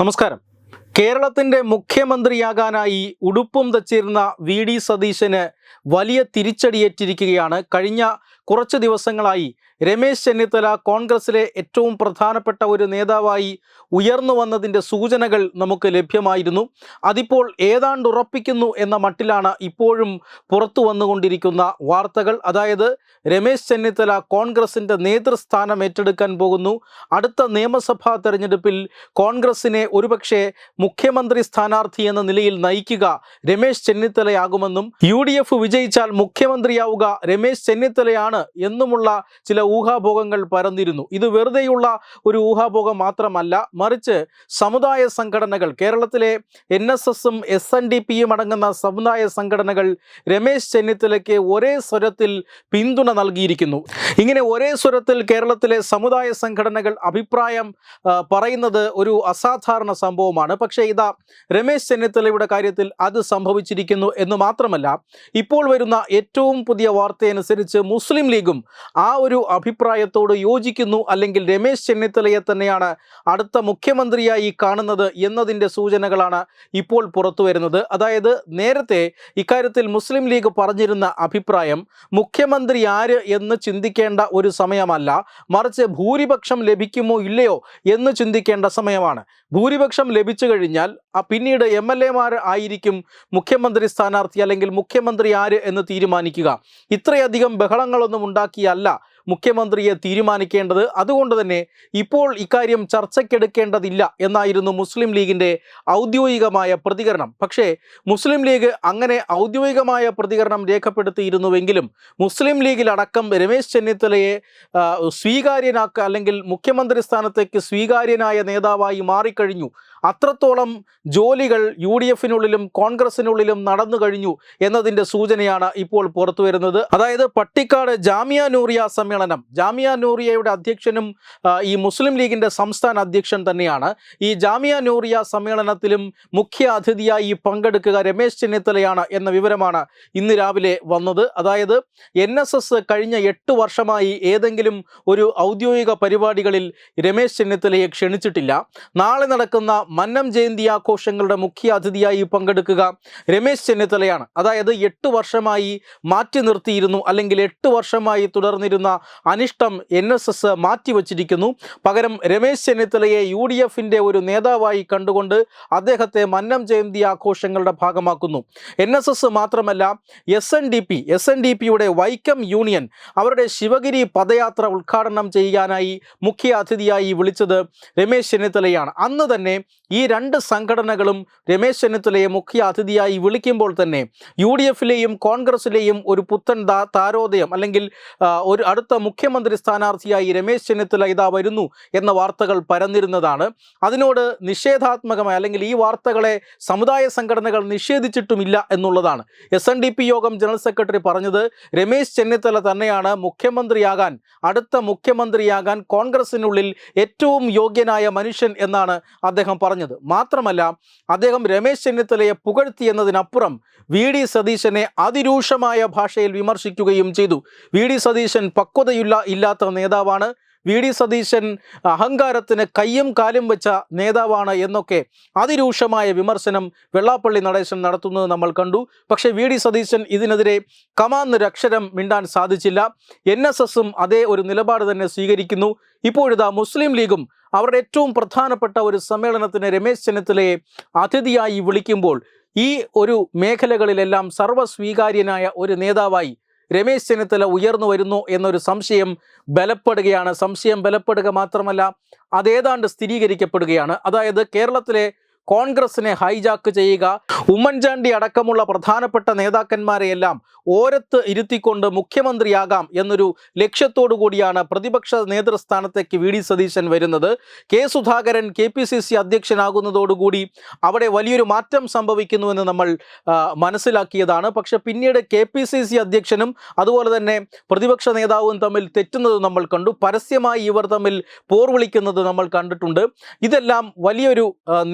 നമസ്കാരം. കേരളത്തിന്റെ മുഖ്യമന്ത്രിയാകാനായി ഉടുപ്പും തച്ചിരുന്ന വി ഡി സതീശന് വലിയ തിരിച്ചടിയേറ്റിരിക്കുകയാണ്. കഴിഞ്ഞ കുറച്ച് ദിവസങ്ങളായി രമേശ് ചെന്നിത്തല കോൺഗ്രസിലെ ഏറ്റവും പ്രധാനപ്പെട്ട ഒരു നേതാവായി ഉയർന്നു വന്നതിന്റെ സൂചനകൾ നമുക്ക് ലഭ്യമായിരുന്നു. അതിപ്പോൾ ഏതാണ്ട് ഉറപ്പിക്കുന്നു എന്ന മട്ടിലാണ് ഇപ്പോഴും പുറത്തു വന്നുകൊണ്ടിരിക്കുന്ന വാർത്തകൾ. അതായത് രമേശ് ചെന്നിത്തല കോൺഗ്രസിന്റെ നേതൃസ്ഥാനം ഏറ്റെടുക്കാൻ പോകുന്നു. അടുത്ത നിയമസഭാ തെരഞ്ഞെടുപ്പിൽ കോൺഗ്രസിനെ ഒരുപക്ഷെ മുഖ്യമന്ത്രി സ്ഥാനാർത്ഥി എന്ന നിലയിൽ നയിക്കുക രമേശ് ചെന്നിത്തലയാകുമെന്നും യു ഡി എഫ് വിജയിച്ചാൽ മുഖ്യമന്ത്രിയാവുക രമേശ് ചെന്നിത്തലയാണ് എന്നുമുള്ള ചില ഊഹാഭോഗങ്ങൾ പരന്നിരുന്നു. ഇത് വെറുതെയുള്ള ഒരു ഊഹാഭോഗം മാത്രമല്ല മറിച്ച് സമുദായ സംഘടനകൾ കേരളത്തിലെ എൻ എസ് എസും എസ് എൻ ഡി പിയും അടങ്ങുന്ന സമുദായ സംഘടനകൾ രമേശ് ചെന്നിത്തലയ്ക്ക് ഒരേ സ്വരത്തിൽ പിന്തുണ നൽകിയിരിക്കുന്നു. ഇങ്ങനെ ഒരേ സ്വരത്തിൽ കേരളത്തിലെ സമുദായ സംഘടനകൾ അഭിപ്രായം പറയുന്നത് ഒരു അസാധാരണ സംഭവമാണ്. പക്ഷേ ഇതാ രമേശ് ചെന്നിത്തലയുടെ കാര്യത്തിൽ അത് സംഭവിച്ചിരിക്കുന്നു എന്ന് മാത്രമല്ല ഇപ്പോൾ വരുന്ന ഏറ്റവും പുതിയ വാർത്തയനുസരിച്ച് മുസ്ലിം ലീഗും ആ ഒരു അഭിപ്രായത്തോട് യോജിക്കുന്നു അല്ലെങ്കിൽ രമേശ് ചെന്നിത്തലയെ തന്നെയാണ് അടുത്ത മുഖ്യമന്ത്രിയായി കാണുന്നത് എന്നതിന്റെ സൂചനകളാണ് ഇപ്പോൾ പുറത്തു വരുന്നത്. അതായത് നേരത്തെ ഇക്കാര്യത്തിൽ മുസ്ലിം ലീഗ് പറഞ്ഞിരുന്ന അഭിപ്രായം മുഖ്യമന്ത്രി ആര് എന്ന് ചിന്തിക്കേണ്ട ഒരു സമയമല്ല മറിച്ച് ഭൂരിപക്ഷം ലഭിക്കുമോ ഇല്ലയോ എന്ന് ചിന്തിക്കേണ്ട സമയമാണ്. ഭൂരിപക്ഷം ലഭിച്ചു കഴിഞ്ഞാൽ ആ പിന്നീട് എം എൽ എമാർ ആയിരിക്കും മുഖ്യമന്ത്രി സ്ഥാനാർത്ഥി അല്ലെങ്കിൽ മുഖ്യമന്ത്രി ആര് എന്ന് തീരുമാനിക്കുക. ഇത്രയധികം ബഹളങ്ങളൊന്നും ഉണ്ടാക്കിയല്ല മുഖ്യമന്ത്രിയെ തീരുമാനിക്കേണ്ടത് അതുകൊണ്ട് തന്നെ ഇപ്പോൾ ഇക്കാര്യം ചർച്ചയ്ക്കെടുക്കേണ്ടതില്ല എന്നായിരുന്നു മുസ്ലിം ലീഗിന്റെ ഔദ്യോഗികമായ പ്രതികരണം. പക്ഷേ മുസ്ലിം ലീഗ് അങ്ങനെ ഔദ്യോഗികമായ പ്രതികരണം രേഖപ്പെടുത്തിയിരുന്നുവെങ്കിലും മുസ്ലിം ലീഗിലടക്കം രമേശ് ചെന്നിത്തലയെ സ്വീകാര്യനാക്കുക അല്ലെങ്കിൽ മുഖ്യമന്ത്രി സ്ഥാനത്തേക്ക് സ്വീകാര്യനായ നേതാവായി മാറിക്കഴിഞ്ഞു. അത്രത്തോളം ജോലികൾ യു ഡി എഫിനുള്ളിലും കോൺഗ്രസിനുള്ളിലും നടന്നു കഴിഞ്ഞു എന്നതിന്റെ സൂചനയാണ് ഇപ്പോൾ പുറത്തു വരുന്നത്. അതായത് പട്ടിക്കാട് ജാമിയ നൂറിയ സമ്മേളനം. ജാമിയ നൂറിയയുടെ അധ്യക്ഷനും ഈ മുസ്ലിം ലീഗിന്റെ സംസ്ഥാന അധ്യക്ഷൻ തന്നെയാണ്. ഈ ജാമിയ നൂറിയ സമ്മേളനത്തിലും മുഖ്യ അതിഥിയായി പങ്കെടുക്കുക രമേശ് ചെന്നിത്തലയാണ് എന്ന വിവരമാണ് ഇന്ന് രാവിലെ വന്നത്. അതായത് എൻ കഴിഞ്ഞ എട്ട് വർഷമായി ഏതെങ്കിലും ഒരു ഔദ്യോഗിക പരിപാടികളിൽ രമേശ് ചെന്നിത്തലയെ ക്ഷണിച്ചിട്ടില്ല. നാളെ നടക്കുന്ന മന്നം ജയന്തി ആഘോഷങ്ങളുടെ മുഖ്യ അതിഥിയായി പങ്കെടുക്കുക രമേശ് ചെന്നിത്തലയാണ്. അതായത് എട്ട് വർഷമായി മാറ്റി നിർത്തിയിരുന്നു അല്ലെങ്കിൽ എട്ട് വർഷമായി തുടർന്നിരുന്ന അനിഷ്ടം എൻ എസ് എസ് മാറ്റിവച്ചിരിക്കുന്നു പകരം രമേശ് ചെന്നിത്തലയെ യു ഡി എഫിന്റെ ഒരു നേതാവായി കണ്ടുകൊണ്ട് അദ്ദേഹത്തെ മന്നം ജയന്തി ആഘോഷങ്ങളുടെ ഭാഗമാക്കുന്നു. എൻ എസ് എസ് മാത്രമല്ല S N D P S N D പിയുടെ വൈക്കം യൂണിയൻ അവരുടെ ശിവഗിരി പദയാത്ര ഉദ്ഘാടനം ചെയ്യാനായി മുഖ്യ അതിഥിയായി വിളിച്ചത് രമേശ് ചെന്നിത്തലയാണ്. അന്ന് തന്നെ ഈ രണ്ട് സംഘടനകളും രമേശ് ചെന്നിത്തലയെ മുഖ്യ അതിഥിയായി വിളിക്കുമ്പോൾ തന്നെ യു ഡി എഫിലെയും കോൺഗ്രസിലെയും ഒരു പുത്തൻ താരോദയം അല്ലെങ്കിൽ ഒരു അടുത്ത മുഖ്യമന്ത്രി സ്ഥാനാർത്ഥിയായി രമേശ് ചെന്നിത്തല ഇതാ വരുന്നു എന്ന വാർത്തകൾ പരന്നിരുന്നതാണ്. അതിനോട് നിഷേധാത്മകമായി അല്ലെങ്കിൽ ഈ വാർത്തകളെ സമുദായ സംഘടനകൾ നിഷേധിച്ചിട്ടുമില്ല എന്നുള്ളതാണ്. S N D P Yogam general secretary പറഞ്ഞത് രമേശ് ചെന്നിത്തല തന്നെയാണ് മുഖ്യമന്ത്രിയാകാൻ അടുത്ത മുഖ്യമന്ത്രിയാകാൻ കോൺഗ്രസിനുള്ളിൽ ഏറ്റവും യോഗ്യനായ മനുഷ്യൻ എന്നാണ് അദ്ദേഹം പറഞ്ഞത്. മാത്രമല്ല അദ്ദേഹം രമേശ് ചെന്നിത്തലയെ പുകഴ്ത്തി എന്നതിനപ്പുറം വി. ഡി. സതീശനെ അതിരൂക്ഷമായ ഭാഷയിൽ വിമർശിക്കുകയും ചെയ്തു. വി. ഡി. സതീശൻ പക്വതയുള്ള ഇല്ലാത്ത നേതാവാണ്. വി ഡി സതീശൻ അഹങ്കാരത്തിന് കയ്യും കാലും വെച്ച നേതാവാണ് എന്നൊക്കെ അതിരൂക്ഷമായ വിമർശനം വെള്ളാപ്പള്ളി നടേശൻ നടത്തുന്നത് നമ്മൾ കണ്ടു. പക്ഷേ വി ഡി സതീശൻ ഇതിനെതിരെ കമാന്നൊരക്ഷരം മിണ്ടാൻ സാധിച്ചില്ല. എൻ എസ് എസും അതേ ഒരു നിലപാട് തന്നെ സ്വീകരിക്കുന്നു. ഇപ്പോഴിതാ മുസ്ലിം ലീഗും അവരുടെ ഏറ്റവും പ്രധാനപ്പെട്ട ഒരു സമ്മേളനത്തിന് രമേശ് ചെന്നിത്തലയെ അതിഥിയായി വിളിക്കുമ്പോൾ ഈ ഒരു മേഖലകളിലെല്ലാം സർവസ്വീകാര്യനായ ഒരു നേതാവായി രമേശ് ചെന്നിത്തല ഉയർന്നു വരുന്നു എന്നൊരു സംശയം ബലപ്പെടുകയാണ്. സംശയം ബലപ്പെടുക മാത്രമല്ല അതേതാണ്ട് സ്ഥിരീകരിക്കപ്പെടുകയാണ്. അതായത് കേരളത്തിലെ കോൺഗ്രസിനെ ഹൈജാക്ക് ചെയ്യുക. ഉമ്മൻചാണ്ടി അടക്കമുള്ള പ്രധാനപ്പെട്ട നേതാക്കന്മാരെയെല്ലാം ഓരത്ത് ഇരുത്തിക്കൊണ്ട് മുഖ്യമന്ത്രിയാകാം എന്നൊരു ലക്ഷ്യത്തോടു കൂടിയാണ് പ്രതിപക്ഷ നേതൃസ്ഥാനത്തേക്ക് വി ഡി സതീശൻ വരുന്നത്. K Sudhakaran K P C C അധ്യക്ഷനാകുന്നതോടുകൂടി അവിടെ വലിയൊരു മാറ്റം സംഭവിക്കുന്നുവെന്ന് നമ്മൾ മനസ്സിലാക്കിയതാണ്. പക്ഷെ പിന്നീട് കെ പി സി സി അധ്യക്ഷനും അതുപോലെ തന്നെ പ്രതിപക്ഷ നേതാവും തമ്മിൽ തെറ്റുന്നത് നമ്മൾ കണ്ടു. പരസ്യമായി ഇവർ തമ്മിൽ പോർ വിളിക്കുന്നത് നമ്മൾ കണ്ടിട്ടുണ്ട്. ഇതെല്ലാം വലിയൊരു ആ,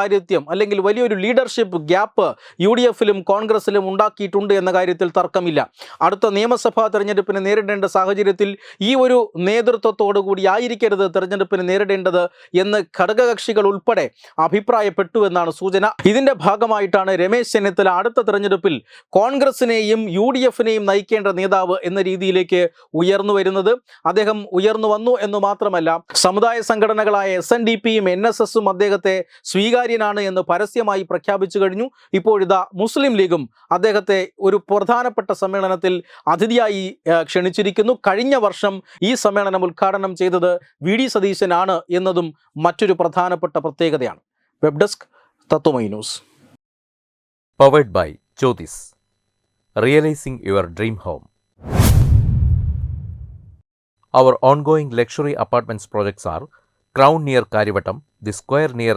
നേതൃ അല്ലെങ്കിൽ വലിയൊരു ലീഡർഷിപ്പ് ഗ്യാപ്പ് യു ഡി എഫിലും കോൺഗ്രസിലും ഉണ്ടാക്കിയിട്ടുണ്ട് എന്ന കാര്യത്തിൽ തർക്കമില്ല. അടുത്ത നിയമസഭാ തെരഞ്ഞെടുപ്പിനെ നേരിടേണ്ട സാഹചര്യത്തിൽ ഈ ഒരു നേതൃത്വത്തോടു കൂടി ആയിരിക്കരുത് തെരഞ്ഞെടുപ്പിനെ നേരിടേണ്ടത് എന്ന് ഘടകകക്ഷികൾ ഉൾപ്പെടെ അഭിപ്രായപ്പെട്ടു എന്നാണ് സൂചന. ഇതിന്റെ ഭാഗമായിട്ടാണ് രമേശ് ചെന്നിത്തല അടുത്ത തെരഞ്ഞെടുപ്പിൽ കോൺഗ്രസിനെയും യു ഡി എഫിനെയും നയിക്കേണ്ട നേതാവ് എന്ന രീതിയിലേക്ക് ഉയർന്നു വരുന്നത്. അദ്ദേഹം ഉയർന്നു വന്നു എന്ന് മാത്രമല്ല സമുദായ സംഘടനകളായ എസ് എൻ ഡി പിയും എൻ എസ് എസും അദ്ദേഹത്തെ സ്വീകാര്യനാണ് എന്ന് പരസ്യമായി പ്രഖ്യാപിച്ചു കഴിഞ്ഞു. ഇപ്പോഴിതാ മുസ്ലിം ലീഗും അദ്ദേഹത്തെ ഒരു പ്രധാനപ്പെട്ട സമ്മേളനത്തിൽ അതിഥിയായി ക്ഷണിച്ചിരിക്കുന്നു. കഴിഞ്ഞ വർഷം ഈ സമ്മേളനം ഉദ്ഘാടനം ചെയ്തത് വി ഡി സതീശനാണ് എന്നതും മറ്റൊരു പ്രധാനപ്പെട്ട പ്രത്യേകതയാണ്. Web desk Tatwamayi news. Powered by Jyothis realising your dream home Our ongoing luxury apartments projects are Crown near Karivattam, The Square near